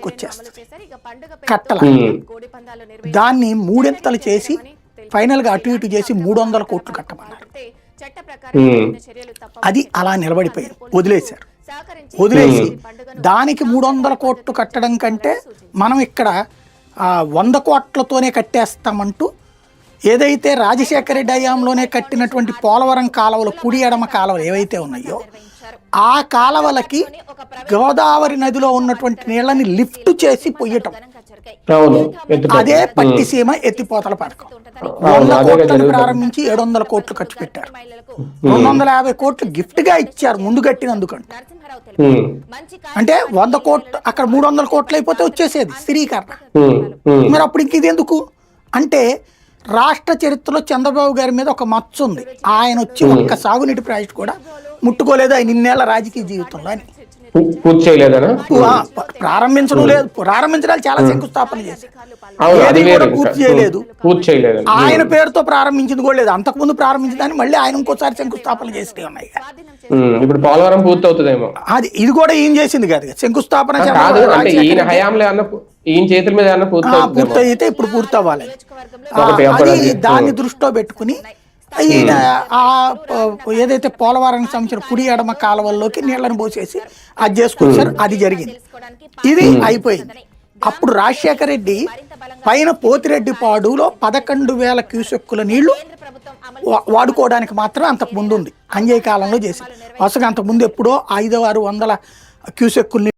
చేతికి వచ్చేస్తుంది కట్టల. దాన్ని మూడింతలు చేసి ఫైనల్గా అటు ఇటు చేసి మూడు వందల కోట్లు కట్టమన్నారు. అది అలా నిలబడిపోయింది. వదిలేశారు. వదిలేసి దానికి మూడు వందల కోట్లు కట్టడం కంటే మనం ఇక్కడ ఆ, వంద కోట్లతోనే కట్టేస్తామంటూ ఏదైతే రాజశేఖర రెడ్డి హయాంలోనే కట్టినటువంటి పోలవరం కాలువలు కుడి ఎడమ కాలువలు ఏవైతే ఉన్నాయో ఆ కాలువలకి గోదావరి నదిలో ఉన్నటువంటి నీళ్ళని లిఫ్ట్ చేసి పొయ్యటం. అదే పట్టిసీమ ఎత్తిపోతల పథకం. వంద కోట్లను. ప్రారంభించి ఏడు వందల కోట్లు ఖర్చు పెట్టారు. రెండు వందల యాభై కోట్లు గిఫ్ట్గా ఇచ్చారు ముందు కట్టినందుకంట. అంటే వంద కోట్లు అక్కడ మూడు వందల కోట్లు అయిపోతే వచ్చేసేది స్థిరీకరణ మరి అప్పుడు ఇంక ఇది ఎందుకు అంటే రాష్ట్ర చరిత్రలో చంద్రబాబు గారి మీద ఒక మచ్చ ఉంది. ఆయన వచ్చి ఒక్క సాగునీటి ప్రాజెక్ట్ కూడా ముట్టుకోలేదు. ఆయన ఇన్నేళ్ళ రాజకీయ జీవితంలో అని. పూర్తి చేయలేదనా? ప్రారంభించడం లేదు. ప్రారంభించడాలు చాలా శంకుస్థాపన చేశారు. పూర్తి చేయలేదు. పూర్తి చేయలేదు. ఆయన పేరుతో ప్రారంభించింది కూడా లేదు. అంతకుముందు ప్రారంభించదాన్ని మళ్ళీ ఆయన ఇంకోసారి శంకుస్థాపన చేసినవి ఉన్నాయి ఇప్పుడు పోలవరం పూర్తి అవుతుందేమో అది ఇది కూడా ఏం చేసింది కాదు. శంకుస్థాపన ఈయన హయాంలో అన్న ఈయన చేతుల మీద పూర్తి పూర్తయితే ఇప్పుడు పూర్తి అవ్వాలి. దాన్ని దృష్టిలో పెట్టుకుని ఈయన ఆ ఏదైతే పోలవరానికి సంబంధించిన కుడి ఎడమ కాలువల్లోకి నీళ్ళను పోసేసి అది చేసుకొచ్చారు అది జరిగింది. ఇది అయిపోయింది. అప్పుడు రాజశేఖర రెడ్డి పైన పోతిరెడ్డి పాడులో పదకొండు వేల క్యూసెక్కుల నీళ్ళు వా- వాడుకోవడానికి మాత్రం అంతకు ముందు ఉంది అంజయ్ కాలంలో చేసి అసలు అంతకు ముందు ఎప్పుడో ఐదు ఆరు వందల క్యూసెక్కుల